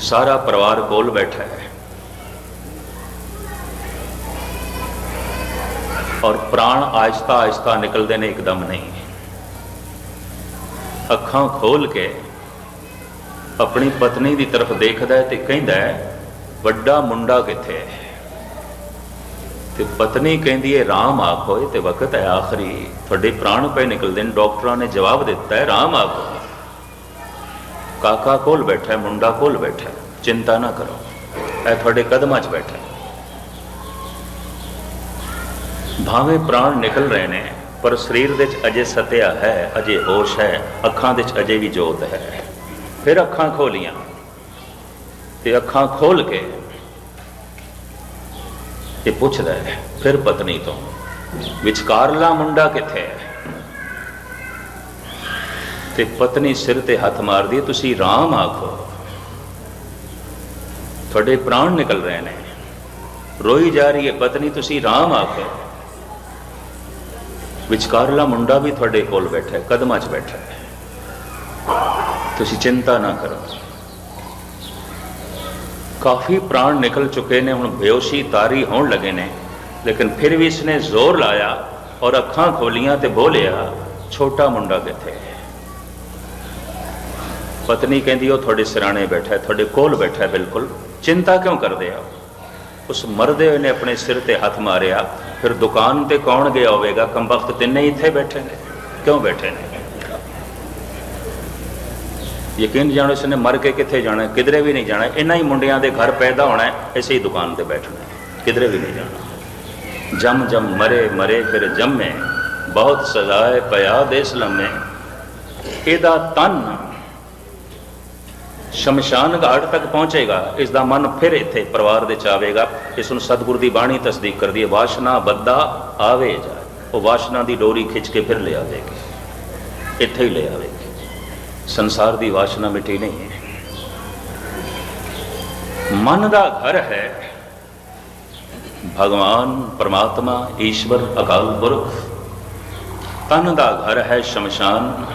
ਸਾਰਾ ਪਰਿਵਾਰ ਕੋਲ ਬੈਠਾ ਹੈ। ਔਰ ਪ੍ਰਾਣ ਆਇਸਤਾ ਆਇਸਤਾ ਨਿਕਲਦੇ ਨੇ, ਇੱਕਦਮ ਨਹੀਂ। ਅੱਖਾਂ ਖੋਲ ਕੇ ਆਪਣੀ ਪਤਨੀ ਦੀ ਤਰਫ ਦੇਖਦਾ ਤੇ ਕਹਿੰਦਾ ਵੱਡਾ ਮੁੰਡਾ ਕਿੱਥੇ ਹੈ? ਤੇ ਪਤਨੀ ਕਹਿੰਦੀ ਹੈ, ਰਾਮ ਆਖੋ ਤੇ ਵਕਤ ਹੈ ਆਖਰੀ। ਤੁਹਾਡੇ ਪ੍ਰਾਣ ਪਏ ਨਿਕਲਦੇ ਨੇ, ਡਾਕਟਰਾਂ ਨੇ ਜਵਾਬ ਦਿੱਤਾ ਹੈ, ਰਾਮ ਆਖੋ। ਕਾਕਾ ਕੋਲ ਬੈਠਾ ਹੈ, ਮੁੰਡਾ ਕੋਲ ਬੈਠਾ ਹੈ। ਚਿੰਤਾ ਨਾ ਕਰੋ। ਇਹ ਤੁਹਾਡੇ ਕਦਮਾਂ 'ਚ ਬੈਠਾ ਭਾਵੇਂ ਪ੍ਰਾਣ ਨਿਕਲ ਰਹੇ ਨੇ, ਪਰ ਸਰੀਰ ਦੇ 'ਚ ਅਜੇ ਸਤਿਆ ਹੈ, ਅਜੇ ਹੋਸ਼ ਹੈ, ਅੱਖਾਂ ਦੇ 'ਚ ਅਜੇ ਵੀ ਜੋਤ ਹੈ। ਫਿਰ ਅੱਖਾਂ ਖੋਲੀਆਂ ਤੇ ਅੱਖਾਂ ਖੋਲ ਕੇ ਇਹ ਪੁੱਛਦਾ ਹੈ, ਫਿਰ ਪਤਨੀ ਤੋਂ, ਵਿਚਕਾਰਲਾ ਮੁੰਡਾ ਕਿੱਥੇ ਹੈ? ਤੇ ਪਤਨੀ ਸਿਰ ਤੇ ਹੱਥ ਮਾਰਦੀ ਤੁਸੀਂ ਰਾਮ ਆਖੋ। ਤੁਹਾਡੇ ਪ੍ਰਾਣ ਨਿਕਲ ਰਹੇ ਨੇ। ਰੋਈ ਜਾ ਰਹੀ ਹੈ ਪਤਨੀ, ਤੁਸੀਂ ਰਾਮ ਆਖੋ। ਵਿਚਕਾਰਲਾ ਮੁੰਡਾ ਵੀ ਤੁਹਾਡੇ ਕੋਲ ਬੈਠਾ ਹੈ, ਕਦਮਾਂ 'ਚ ਬੈਠਾ ਹੈ। ਤੁਸੀਂ ਚਿੰਤਾ ਨਾ ਕਰੋ। ਕਾਫੀ ਪ੍ਰਾਣ ਨਿਕਲ ਚੁੱਕੇ ਨੇ, ਹੁਣ ਬੇਹੋਸ਼ੀ ਤਾਰੀ ਹੋਣ ਲੱਗੇ ਨੇ। ਲੇਕਿਨ ਫਿਰ ਵੀ ਇਸਨੇ ਜ਼ੋਰ ਲਾਇਆ ਔਰ ਅੱਖਾਂ ਖੋਲੀਆਂ ਤੇ ਬੋਲਿਆ, ਛੋਟਾ ਮੁੰਡਾ ਕਿੱਥੇ ਹੈ? ਪਤਨੀ ਕਹਿੰਦੀ ਉਹ ਤੁਹਾਡੇ ਸਿਰਾਣੇ ਬੈਠਾ ਤੁਹਾਡੇ ਕੋਲ ਬੈਠਾ ਬਿਲਕੁਲ। ਚਿੰਤਾ ਕਿਉਂ ਕਰਦੇ ਆ? ਉਸ ਮਰਦੇ ਹੋਏ ਨੇ ਆਪਣੇ ਸਿਰ ਤੇ ਹੱਥ ਮਾਰਿਆ। ਫਿਰ ਦੁਕਾਨ ਤੇ ਕੌਣ ਗਿਆ ਹੋਵੇਗਾ? ਕੰਬਖਤ ਤਿੰਨੇ ਇੱਥੇ ਬੈਠੇ ਨੇ। ਕਿਉਂ ਬੈਠੇ ਨੇ? ਯਕੀਨ ਜਾਣੋ ਇਸਨੇ ਮਰ ਕੇ ਕਿੱਥੇ ਜਾਣਾ ਕਿਧਰੇ ਵੀ ਨਹੀਂ ਜਾਣਾ ਇਹਨਾਂ ਹੀ ਮੁੰਡਿਆਂ ਦੇ ਘਰ ਪੈਦਾ ਹੋਣਾ ਹੈ, ਇਸੇ ਹੀ ਦੁਕਾਨ ਤੇ ਬੈਠਣਾ ਕਿਧਰੇ ਵੀ ਨਹੀਂ ਜਾਣਾ। ਜਮ ਜਮ ਮਰੇ ਮਰੇ ਫਿਰ ਜੰਮੇ। ਬਹੁਤ ਸਜ਼ਾਏ ਪਿਆ ਦੇਸ ਲੰਮੇ। ਇਹਦਾ ਤਨ ਸ਼ਮਸ਼ਾਨ ਘਾਟ ਤੱਕ ਪਹੁੰਚੇਗਾ ਇਸ ਦਾ ਮਨ ਫਿਰ ਇੱਥੇ ਪਰਿਵਾਰ ਦੇ ਚ ਆਵੇਗਾ। ਇਸ ਨੂੰ ਸਤਿਗੁਰ ਦੀ ਬਾਣੀ ਤਸਦੀਕ ਕਰਦੀ ਹੈ, ਵਾਸ਼ਨਾ ਬੱਦਾ ਆਵੇ ਜਾ ਉਹ ਵਾਸ਼ਨਾ ਦੀ ਡੋਰੀ ਖਿੱਚ ਕੇ ਫਿਰ ਲੈ ਆਵੇਗੀ। ਇੱਥੇ ਹੀ ਲੈ ਆਵੇਗੀ। ਸੰਸਾਰ ਦੀ ਵਾਸ਼ਨਾ ਮਿਟੀ ਨਹੀਂ ਹੈ। ਮਨ ਦਾ ਘਰ ਹੈ। ਭਗਵਾਨ, ਪਰਮਾਤਮਾ, ਈਸ਼ਵਰ, ਅਕਾਲ ਪੁਰਖ। ਤਨ ਦਾ ਘਰ ਹੈ ਸ਼ਮਸ਼ਾਨ।